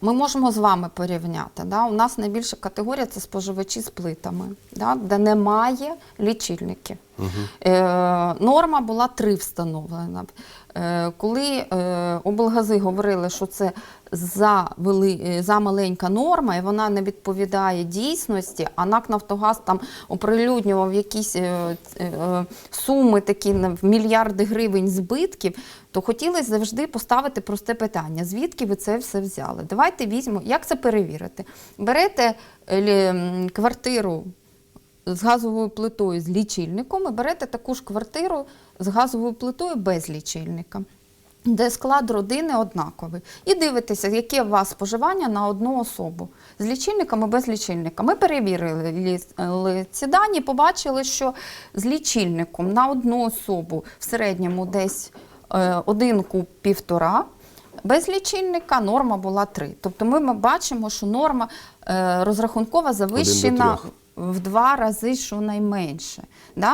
Ми можемо з вами порівняти. Да? У нас найбільша категорія це споживачі з плитами, да? де немає лічильників. Е, норма була три встановлена. Е, коли е, облгази говорили, що це за, вели, за маленька норма і вона не відповідає дійсності, а НАК Нафтогаз там оприлюднював якісь суми такі в мільярди гривень збитків, то хотілося завжди поставити просте питання: звідки ви це все взяли? Давайте візьмемо, як це перевірити? Берете квартиру з газовою плитою з лічильником і берете таку ж квартиру з газовою плитою без лічильника. Де склад родини однаковий. І дивитеся, яке у вас споживання на одну особу з лічильником і без лічильника. Ми перевірили е, ці дані, побачили, що з лічильником на одну особу в середньому десь е, один куб півтора. Без лічильника норма була 3. Тобто ми, бачимо, що норма е, розрахункова завищена. В два рази щонайменше. Да?